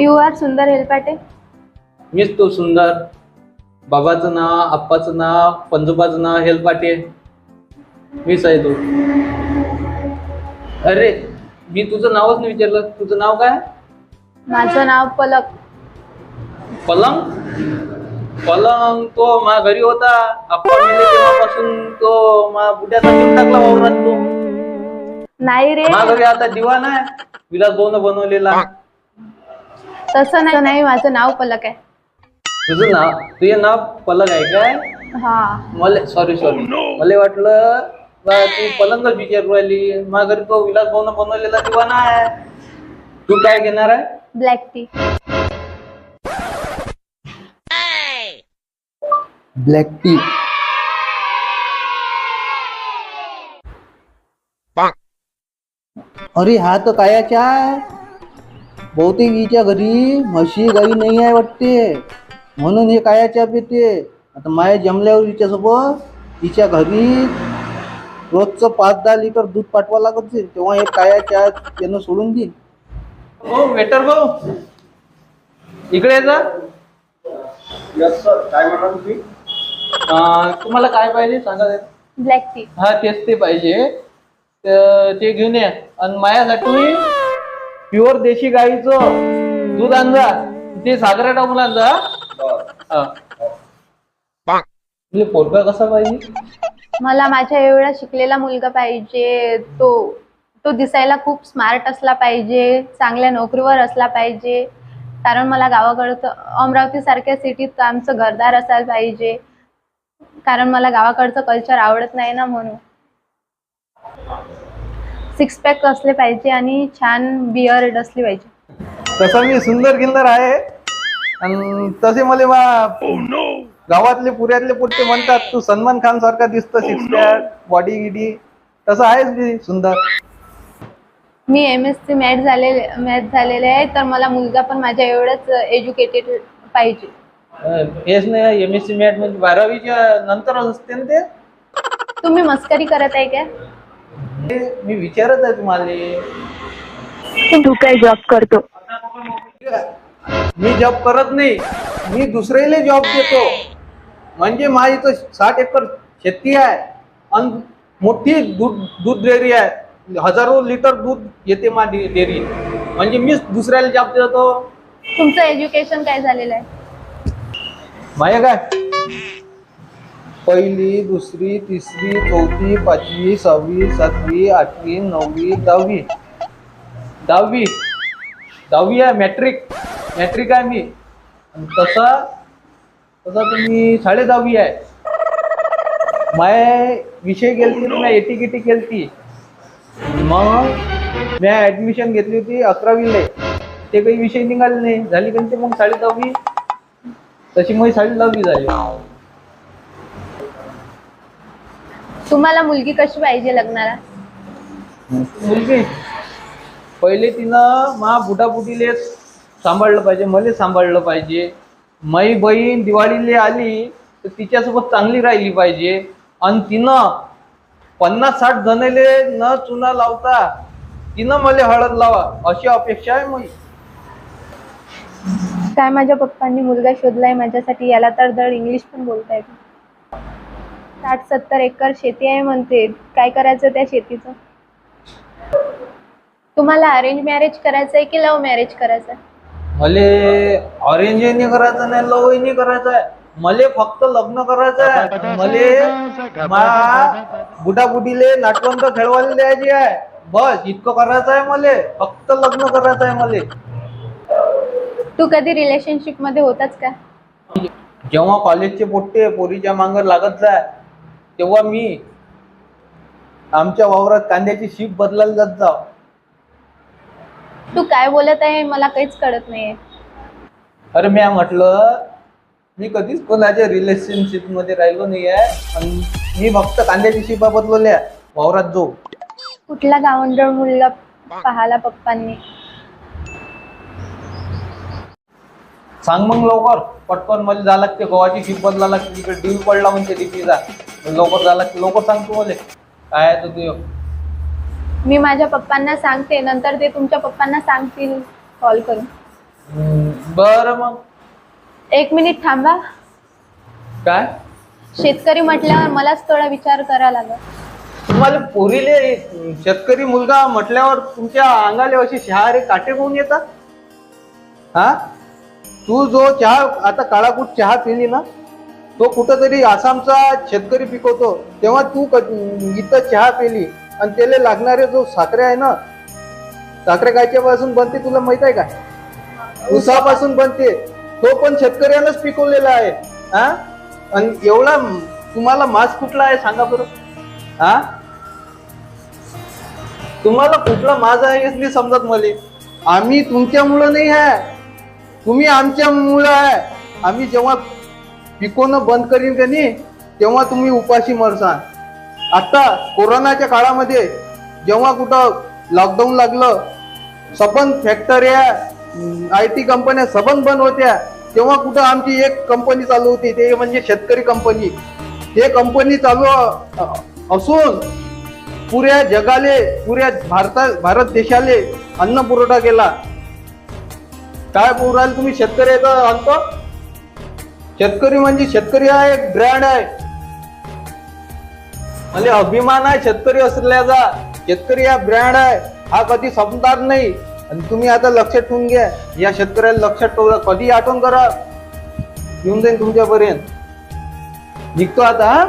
You R सुंदर हेलपाटे? मीच तो सुंदर. बाबाचं नाव आप्पाचं नाव पंजोबाचं नाव हेलपाटे. मीच आहे तो. अरे मी तुझं नावच नाही विचारलं. तुझं नाव काय? माझं नाव पलक पलंग? पलंग तो मा घरी होता. आप्पा मेले तेव्हापासून तो मा बुड्याचा टाकला वावरात तो. नाही रे. मा घरी आता दिवाण आहे. विलास भाऊन बनवलेला. तसं नाही नाही माझं नाव पलक आहे. तुझं नाव तुझं नाव पलंग आहे काय? हा. मला सॉरी सॉरी मला वाटलं बा ती पलंगच विचारू राहिली मा घरी तो विलास भाऊन बनवलेला दिवाणा आहे. तू काय घेणार आहे? ब्लॅक टी ब्लॅक टी अरे हा तर कायाच्या आहे. बहुतेक हिच्या घरी म्हशी गाई नाही आहे वाटते. म्हणून हे कायाच्या पिते आता माया जमल्यावर हिच्यासोबत हिच्या घरी रोजचं पाच दहा लिटर दूध पाठवा लागत असेल तेव्हा हे कायाच्या त्यानं सोडून देईल हो वेटर भाऊ. इकडे ये जा काय म्हणा तुम्ही? अं, तुम्हाला काय पाहिजे सांगा. ब्लॅक टी हा तेच ते पाहिजे. तर ते घेऊन या. आणि माझ्यासाठी प्युअर देशी गाईचं दूध आणजा ते सागरा टाकून आणजा हा. पोरगा कसा पाहिजे मला माझ्या एवढा शिकलेला मुलगा पाहिजे तो तो दिसायला खूप स्मार्ट असला पाहिजे चांगल्या नोकरीवर असला पाहिजे. कारण मला गावाकडचं अमरावती सारख्या सिटीत आमचं घरदार असायला पाहिजे. कारण मला गावाकडचं कल्चर आवडत नाही ना म्हणून. सिक्स पॅक असले पाहिजे आणि छान बिअर्ड असली पाहिजे. तसं मी सुंदर गिंदर आहे. आणि तसे मला मा- गावातले पुऱ्यातले पोट्टे म्हणतात तू सलमान खान सारखा दिसतो सिक्स पॅक बॉडी गिडी. तसं आहेच मी सुंदर. मी एम एस सी मॅथ झालेले मॅथ झालेले आहे तर मला मुलगा पण माझ्या एवढंच एज्युकेटेड पाहिजे. हेच नाही एम एस सी मॅट म्हणजे बारावीच्या नंतरच असते ना ते. तुम्ही मस्करी करत आहे का ते मी विचारत आहे तुम्हाला. तू काय जॉब करतो? मी जॉब करत नाही. मी दुसऱ्याला जॉब देतो. म्हणजे माझी तर साठ एकर शेती आहे. आणि मोठी दूध दूध डेअरी आहे. हजारो लिटर दूध येते माझी डेअरी. म्हणजे मीच दुसऱ्याला जॉब देतो. तुमचं एज्युकेशन काय झालेलं आहे? माझ्या काय? पहिली दुसरी तिसरी चौथी पाचवी सहावी सातवी आठवी नववी दहावी. दहावी. दहावी आहे मॅट्रिक मॅट्रिक आहे मी. तसा तसा तुम्ही साडे दहावी आहे. माय विषय गेलती ना मी एटी किटी केलती. मग मी ऍडमिशन घेतली होती अकरावीला. ते काही विषय निघाले नाही. झाली कारण ते मग साडे दहावी? तशी मग साडे दहावी झाली. तुम्हाला मुलगी कशी पाहिजे लग्नाला? मुलगी? पहिले तिनं मा बुटाबुटीले सांभाळलं पाहिजे मला सांभाळलं पाहिजे. माई बहीण दिवाळीले आली तर तिच्यासोबत चांगली राहिली पाहिजे. आणि तिनं पन्नास साठ जणले न चुना लावता तिनं मला हळद लावा अशी अपेक्षा आहे मग काय माझ्या पप्पांनी मुलगा शोधलाय माझ्यासाठी याला तर धड इंग्लिश पण बोलता येते. साठ सत्तर एकर शेती आहे म्हणते. काय करायचं त्या शेतीचं? तुम्हाला अरेंज मॅरेज करायचं आहे की लव्ह मॅरेज करायचं आहे? मले ऑरेंज नाही करायचं नाही लव नाही करायचं आहे. मले फक्त लग्न करायचं आहे. मले मा बुटाबुटीले नाटवंत खेळवायला द्यायची आहे. बस इतकं करायचं आहे मले. फक्त लग्न करायचं आहे मले. तू कधी रिलेशनशिपमध्ये होताच का? जेव्हा कॉलेजचे पोट्टे पोरीच्या मांगर लागत जाय तेव्हा मी आमच्या वावरात कांद्याची शीप बदलायला जात जाव. तू काय बोलत आहे मला काहीच कळत नाहीये. अरे मी म्हटलं मी कधीच कोणाच्या रिलेशनशिपमध्ये राहिलो नाही आहे आणि मी फक्त कांद्याची शिपा बदलवल्या वावरात जो कुठला गावंडळ मुलगा पाहाला पप्पांनी? सांग मग लवकर. पटकन मला जा लागते गव्हाची शीप बदला लागते तिकडे डील पडला म्हणते डीपीचा लवकर जा लागते लवकर सांग तू मला. काय आहे तो मी माझ्या पप्पांना सांगते नंतर ते तुमच्या पप्पांना सांगतील. कॉल करून. हम्म, बरं मग. एक मिनिट थांबा. काय? शेतकरी म्हटल्यावर मलाच थोडा विचार करावा लागेल. तुम्हाला पोरीले शेतकरी मुलगा म्हटल्यावर तुमच्या अंगाले अशी शहारे काटे होऊन येतात? हा? तू जो चहा आता काळाकूट चहा पिली ना तो कुठंतरी आसामचा शेतकरी पिकवतो. तेव्हा तू इथं चहा पिली आणि त्याला लागणारे जो साखरे आहे ना साखरे गायच्यापासून बनते तुला माहीत आहे का? उसापासून बनते. तो पण शेतकऱ्यानंच पिकवलेला आहे. हा आणि एवढा तुम्हाला मास कुठला आहे सांगा बरं. हा तुम्हाला कुठला माझा आहे नाही समजत मला. आम्ही तुमच्यामुळं नाही आहे. तुम्ही आमच्या आमच्यामुळं आहे. आम्ही जेव्हा पिकवणं बंद करीन त्यांनी तेव्हा तुम्ही उपाशी मरसान आता कोरोनाच्या काळामध्ये जेव्हा कुठं लॉकडाऊन लागलं सबन फॅक्टऱ्या आय टी कंपन्या सबन बंद होत्या. तेव्हा कुठं आमची एक कंपनी चालू होती ते म्हणजे शेतकरी कंपनी ते कंपनी चालू असून पुऱ्या जगाले पुऱ्या भारता भारत देशाले अन्न पुरवठा केला. काय बोलाल तुम्ही? शेतकऱ्याचा आणतो शेतकरी म्हणजे शेतकरी हा एक ब्रँड आहे. म्हणजे अभिमान आहे शेतकरी असल्याचा. शेतकरी हा ब्रँड आहे. हा कधी संपणार नाही. आणि तुम्ही आता लक्षात ठेवून घ्या. या शेतकऱ्याला लक्षात ठेवलं. कधी आठवण करा. येऊन जाईन तुमच्यापर्यंत. निघतो आता हा?